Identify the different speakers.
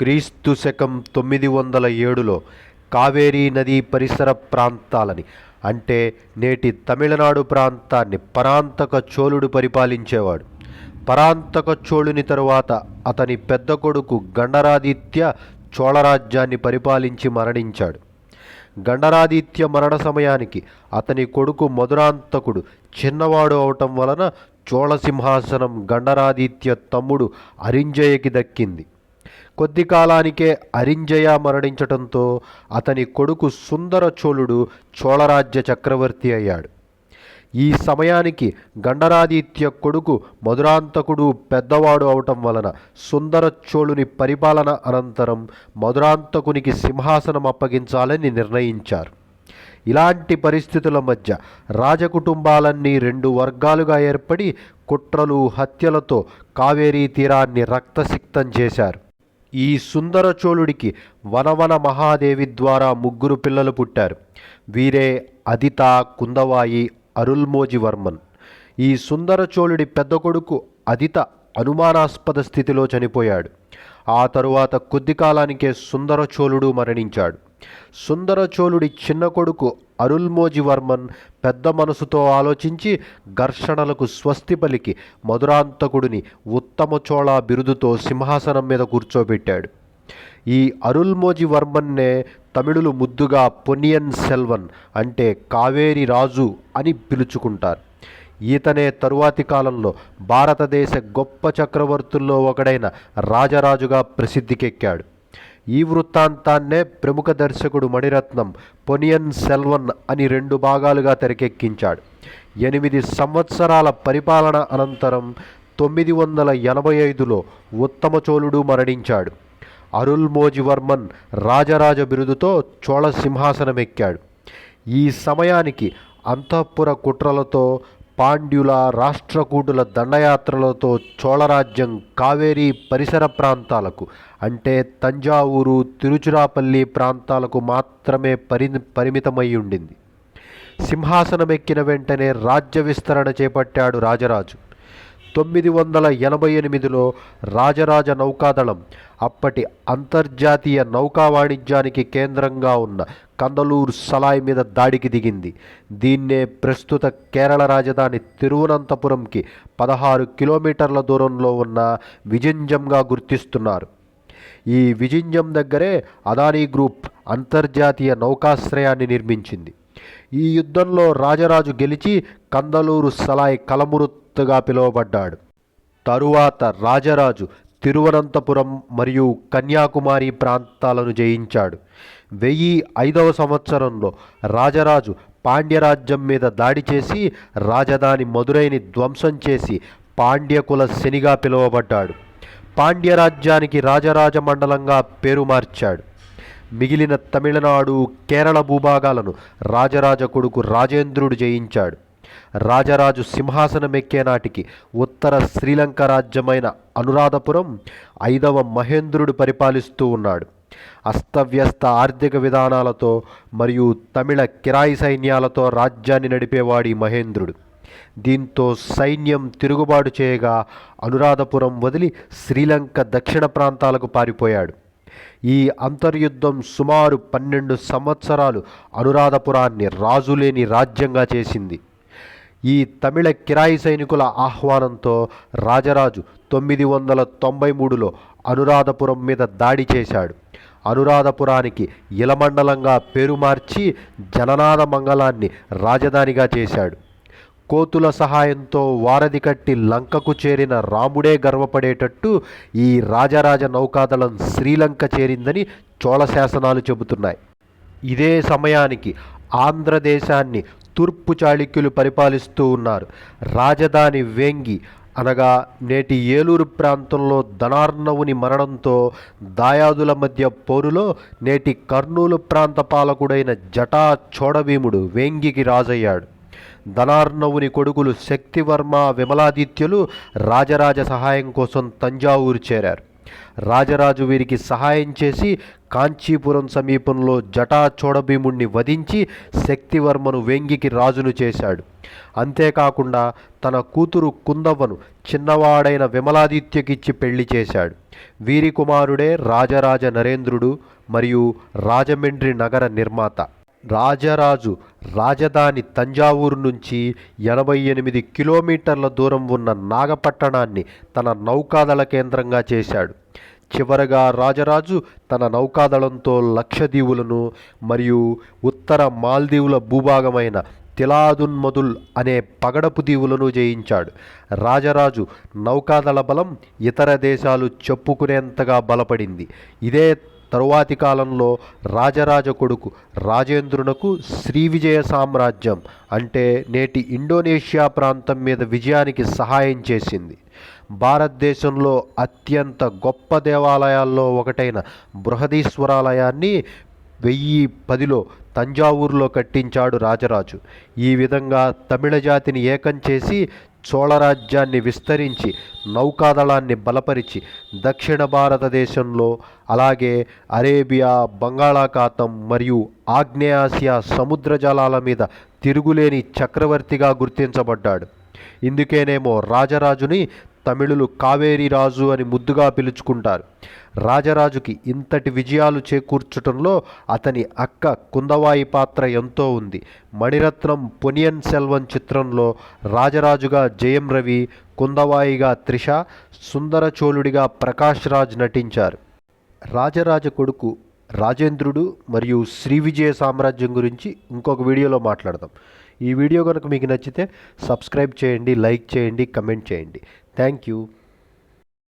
Speaker 1: క్రీస్తు శకం తొమ్మిది వందల ఏడులో కావేరీ నదీ పరిసర ప్రాంతాలని అంటే నేటి తమిళనాడు ప్రాంతాన్ని పరాంతక చోళుడు పరిపాలించేవాడు. పరాంతక చోళుని తరువాత అతని పెద్ద కొడుకు గండరాదిత్య చోళరాజ్యాన్ని పరిపాలించి మరణించాడు. గండరాదిత్య మరణ సమయానికి అతని కొడుకు మధురాంతకుడు చిన్నవాడు అవటం వలన చోళసింహాసనం గండరాదిత్య తమ్ముడు అరింజయకి దక్కింది. కొద్ది కాలానికే అరింజయ మరణించటంతో అతని కొడుకు సుందర చోళుడు చోళరాజ్య చక్రవర్తి అయ్యాడు. ఈ సమయానికి గండరాదిత్య కొడుకు మధురాంతకుడు పెద్దవాడు అవటం వలన సుందర చోళుని పరిపాలన అనంతరం మధురాంతకునికి సింహాసనం అప్పగించాలని నిర్ణయించారు. ఇలాంటి పరిస్థితుల మధ్య రాజకుటుంబాలన్నీ రెండు వర్గాలుగా ఏర్పడి కుట్రలు హత్యలతో కావేరీ తీరాన్ని రక్తసిక్తం చేశారు. ఈ సుందర చోళుడికి వనవన మహాదేవి ద్వారా ముగ్గురు పిల్లలు పుట్టారు. వీరే అదిత కుందవాయి అరుల్మోజివర్మన్. ఈ సుందర చోళుడి పెద్ద కొడుకు అదిత అనుమానాస్పద స్థితిలో చనిపోయాడు. ఆ తరువాత కొద్ది కాలానికే సుందర చోళుడు మరణించాడు. సుందర చోళుడి చిన్న కొడుకు అరుల్మోజివర్మన్ పెద్ద మనసుతో ఆలోచించి ఘర్షణలకు స్వస్తి పలికి మధురాంతకుడిని ఉత్తమ చోళ బిరుదుతో సింహాసనం మీద కూర్చోబెట్టాడు. ఈ అరుల్మోజివర్మన్నే తమిళులు ముద్దుగా పొనియన్ సెల్వన్ అంటే కావేరి రాజు అని పిలుచుకుంటారు. ఈతనే తరువాతి కాలంలో భారతదేశ గొప్ప చక్రవర్తుల్లో ఒకడైన రాజరాజుగా ప్రసిద్ధికెక్కాడు. ఈ వృత్తాంతాన్నే ప్రముఖ దర్శకుడు మణిరత్నం పొనియన్ సెల్వన్ అని రెండు భాగాలుగా తెరకెక్కించాడు. ఎనిమిది సంవత్సరాల పరిపాలన అనంతరం తొమ్మిది వందల ఎనభై ఐదులో ఉత్తమ చోళుడు మరణించాడు. అరుల్మోజివర్మన్ రాజరాజ బిరుదుతో చోళ సింహాసనమెక్కాడు. ఈ సమయానికి అంతఃపుర కుట్రలతో పాండ్యుల రాష్ట్రకూటుల దండయాత్రలతో చోళరాజ్యం కావేరీ పరిసర ప్రాంతాలకు అంటే తంజావూరు తిరుచురాపల్లి ప్రాంతాలకు మాత్రమే పరి పరిమితమై ఉండింది సింహాసనమెక్కిన వెంటనే రాజ్య విస్తరణ చేపట్టాడు రాజరాజు. తొమ్మిది వందల ఎనభై ఎనిమిదిలో రాజరాజ నౌకాదళం అప్పటి అంతర్జాతీయ నౌకా వాణిజ్యానికి కేంద్రంగా ఉన్న కందలూరు సలాయ్ మీద దాడికి దిగింది. దీన్నే ప్రస్తుత కేరళ రాజధాని తిరువనంతపురంకి పదహారు కిలోమీటర్ల దూరంలో ఉన్న విజింజంగా గుర్తిస్తున్నారు. ఈ విజింజం దగ్గరే అదానీ గ్రూప్ అంతర్జాతీయ నౌకాశ్రయాన్ని నిర్మించింది. ఈ యుద్ధంలో రాజరాజు గెలిచి కందలూరు సలాయ్ కలమురుత్తుగా పిలువబడ్డాడు. తరువాత రాజరాజు తిరువనంతపురం మరియు కన్యాకుమారి ప్రాంతాలను జయించాడు. వెయ్యి ఐదవ సంవత్సరంలో రాజరాజు పాండ్యరాజ్యం మీద దాడి చేసి రాజధాని మదురైని ధ్వంసం చేసి పాండ్యకుల శనిగా పిలువబడ్డాడు. పాండ్యరాజ్యానికి రాజరాజ మండలంగా పేరు మార్చాడు. మిగిలిన తమిళనాడు కేరళ భూభాగాలను రాజరాజ కొడుకు రాజేంద్రుడు జయించాడు. రాజరాజు సింహాసనమెక్కే నాటికి ఉత్తర శ్రీలంక రాజ్యమైన అనురాధపురం ఐదవ మహేంద్రుడు పరిపాలిస్తూ ఉన్నాడు. అస్తవ్యస్త ఆర్థిక విధానాలతో మరియు తమిళ కిరాయి సైన్యాలతో రాజ్యాన్ని నడిపేవాడి మహేంద్రుడు. దీంతో సైన్యం తిరుగుబాటు చేయగా అనురాధపురం వదిలి శ్రీలంక దక్షిణ ప్రాంతాలకు పారిపోయాడు. ఈ అంతర్యుద్ధం సుమారు పన్నెండు సంవత్సరాలు అనురాధపురాన్ని రాజులేని రాజ్యంగా చేసింది. ఈ తమిళ కిరాయి సైనికుల ఆహ్వానంతో రాజరాజు తొమ్మిది వందల తొంభై మూడులో అనురాధపురం మీద దాడి చేశాడు. అనురాధపురానికి ఇలమండలంగా పేరు మార్చి జననాథ మంగళాన్ని రాజధానిగా చేశాడు. కోతుల సహాయంతో వారధి కట్టి లంకకు చేరిన రాముడే గర్వపడేటట్టు ఈ రాజరాజ నౌకాదళం శ్రీలంక చేరిందని చోళ శాసనాలు చెబుతున్నాయి. ఇదే సమయానికి ఆంధ్రదేశాన్ని తూర్పు చాళుక్యులు పరిపాలిస్తూ ఉన్నారు. రాజధాని వేంగి అనగా నేటి ఏలూరు ప్రాంతంలో ధనార్ణవుని మరణంతో దాయాదుల మధ్య పోరులో నేటి కర్నూలు ప్రాంత పాలకుడైన జటా చోడభీముడు వేంగికి రాజయ్యాడు. ధనార్ణవుని కొడుకులు శక్తివర్మ విమలాదిత్యులు రాజరాజ సహాయం కోసం తంజావూరు చేరారు. రాజరాజు వీరికి సహాయం చేసి కాంచీపురం సమీపంలో జటా చోడభీముణ్ణి వధించి శక్తివర్మను వేంగికి రాజును చేశాడు. అంతేకాకుండా తన కూతురు కుందవ్వను చిన్నవాడైన విమలాదిత్యకిచ్చి పెళ్ళి చేశాడు. వీరి కుమారుడే రాజరాజ నరేంద్రుడు మరియు రాజమండ్రి నగర నిర్మాత. రాజరాజు రాజధాని తంజావూరు నుంచి ఎనభై ఎనిమిది కిలోమీటర్ల దూరం ఉన్న నాగపట్టణాన్ని తన నౌకాదళ కేంద్రంగా చేశాడు. చివరగా రాజరాజు తన నౌకాదళంతో లక్షదీవులను మరియు ఉత్తర మాల్దీవుల భూభాగమైన తిలాదున్మదుల్ అనే పగడపు దీవులను జయించాడు. రాజరాజు నౌకాదళ బలం ఇతర దేశాలు చెప్పుకునేంతగా బలపడింది. ఇదే తరువాతి కాలంలో రాజరాజ కొడుకు రాజేంద్రునకు శ్రీ విజయ సామ్రాజ్యం అంటే నేటి ఇండోనేషియా ప్రాంతం మీద విజయానికి సహాయం చేసింది. భారతదేశంలో అత్యంత గొప్ప దేవాలయాల్లో ఒకటైన బృహదీశ్వరాలయాన్ని వెయ్యి పదిలో తంజావూరులో కట్టించాడు రాజరాజు. ఈ విధంగా తమిళ జాతిని ఏకం చేసి చోళరాజ్యాన్ని విస్తరించి నౌకాదళాన్ని బలపరిచి దక్షిణ భారతదేశంలో అలాగే అరేబియా బంగాళాఖాతం మరియు ఆగ్నేయాసియా సముద్ర జలాల మీద తిరుగులేని చక్రవర్తిగా గుర్తించబడ్డాడు. ఇందుకేనేమో రాజరాజుని తమిళులు కావేరి రాజు అని ముద్దుగా పిలుచుకుంటారు. రాజరాజుకి ఇంతటి విజయాలు చేకూర్చటంలో అతని అక్క కుందవాయి పాత్ర ఎంతో ఉంది. మణిరత్నం పొనియన్ సెల్వన్ చిత్రంలో రాజరాజుగా జయం రవి కుందవాయిగా త్రిష సుందర చోళుడిగా ప్రకాష్ రాజ్ నటించారు. రాజరాజ కొడుకు రాజేంద్రుడు మరియు శ్రీ విజయ సామ్రాజ్యం గురించి ఇంకొక వీడియోలో మాట్లాడదాం. ఈ వీడియో కనుక మీకు నచ్చితే సబ్స్క్రైబ్ చేయండి లైక్ చేయండి కమెంట్ చేయండి. Thank you